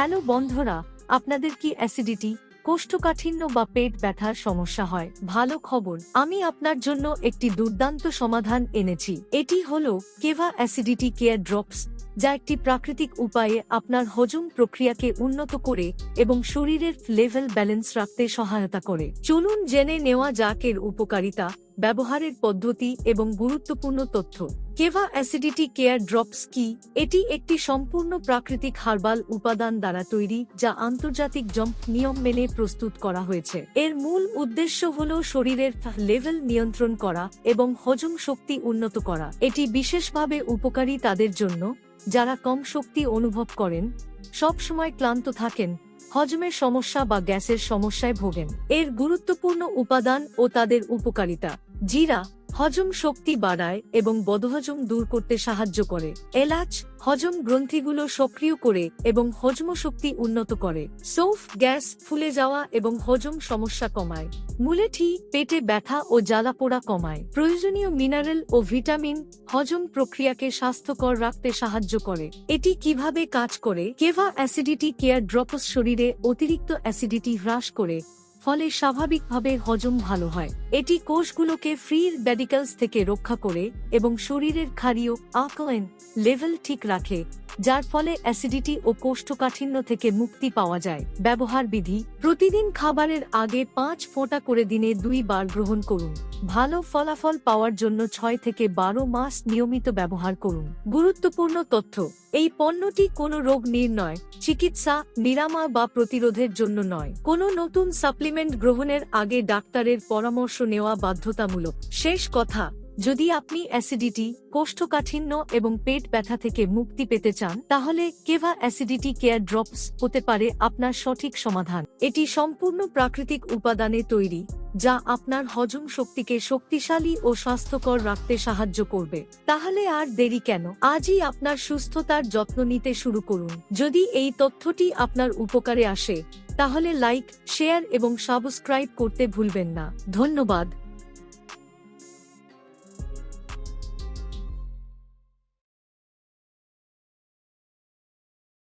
Hello বন্ধুরা, আপনাদের কি অ্যাসিডিটি, কোষ্ঠকাঠিন্য বা পেট ব্যথার সমস্যা হয়? ভালো খবর, আমি আপনার জন্য একটি দুর্দান্ত সমাধান এনেছি। এটি হল কেভা অ্যাসিডিটি কেয়ার ড্রপস, যা একটি প্রাকৃতিক উপায়ে আপনার হজম প্রক্রিয়াকে উন্নত করে এবং শরীরের লেভেল ব্যালেন্স রাখতে সহায়তা করে। চলুন জেনে নেওয়া যাক এর উপকারিতা ব্যবহারের পদ্ধতি এবং গুরুত্বপূর্ণ তথ্য। কেভা অ্যাসিডিটি কেয়ার ড্রপস কি? এটি একটি সম্পূর্ণ প্রাকৃতিক হার্বাল উপাদান দ্বারা তৈরি, যা আন্তর্জাতিক জম্প নিয়ম মেনে প্রস্তুত করা হয়েছে। এর মূল উদ্দেশ্য হল শরীরের লেভেল নিয়ন্ত্রণ করা এবং হজম শক্তি উন্নত করা। এটি বিশেষভাবে উপকারী তাদের জন্য, যারা কম শক্তি অনুভব করেন, সবসময় ক্লান্ত থাকেন হজমের সমস্যা বা গ্যাসের সমস্যায় ভোগেন। এর গুরুত্বপূর্ণ উপাদান ও তাদের উপকারিতা। জিরা হজম শক্তি বাড়ায় এবং বদহজম দূর করতে সাহায্য করে। এলাচ, হজম গ্রন্থিগুলো সক্রিয় করে এবং হজম শক্তি উন্নত করে। সৌফ, গ্যাস ফুলে যাওয়া এবং হজম সমস্যা কমায়। মুলেঠি পেটে ব্যথা ও জ্বালাপোড়া কমায়। প্রয়োজনীয় মিনারেল ও ভিটামিন, হজম প্রক্রিয়াকে স্বাস্থ্যকর রাখতে সাহায্য করে। এটি কীভাবে কাজ করে? কেভা অ্যাসিডিটি কেয়ার ড্রপস শরীরে অতিরিক্ত অ্যাসিডিটি হ্রাস করে। ফলে স্বাভাবিকভাবে হজম ভালো হয়। এটি কোষগুলোকে ফ্রি র্যাডিক্যালস থেকে রক্ষা করে এবং শরীরের ক্ষারীয় আকলেন লেভেল ঠিক রাখে। যার ফলে অ্যাসিডিটি ও কোষ্ঠকাঠিন্য থেকে মুক্তি পাওয়া যায়। ব্যবহার বিধি, প্রতিদিন খাবারের আগে পাঁচ ফোঁটা করে দিনে দুই বার গ্রহণ করুন। ভালো ফলাফল পাওয়ার জন্য ছয় থেকে বারো মাস নিয়মিত ব্যবহার করুন। গুরুত্বপূর্ণ তথ্য, এই পণ্যটি কোনো রোগ নির্ণয়, চিকিৎসা, নিরাময় বা প্রতিরোধের জন্য নয়। কোনো নতুন সাপ্লিমেন্ট গ্রহণের আগে ডাক্তারের পরামর্শ নেওয়া বাধ্যতামূলক। শেষ কথা যদি আপনি অ্যাসিডিটি, কোষ্ঠকাঠিন্য এবং পেট ব্যথা থেকে মুক্তি পেতে চান, তাহলে কেভা অ্যাসিডিটি কেয়ার ড্রপস হতে পারে আপনার সঠিক সমাধান। এটি সম্পূর্ণ প্রাকৃতিক উপাদানে তৈরি, যা আপনার হজম শক্তিকে শক্তিশালী ও স্বাস্থ্যকর রাখতে সাহায্য করবে। তাহলে আর দেরি কেন? আজই আপনার সুস্থতার যত্ন নিতে শুরু করুন। যদি এই তথ্যটি আপনার উপকারে আসে, তাহলে লাইক, শেয়ার এবং সাবস্ক্রাইব করতে ভুলবেন না। ধন্যবাদ।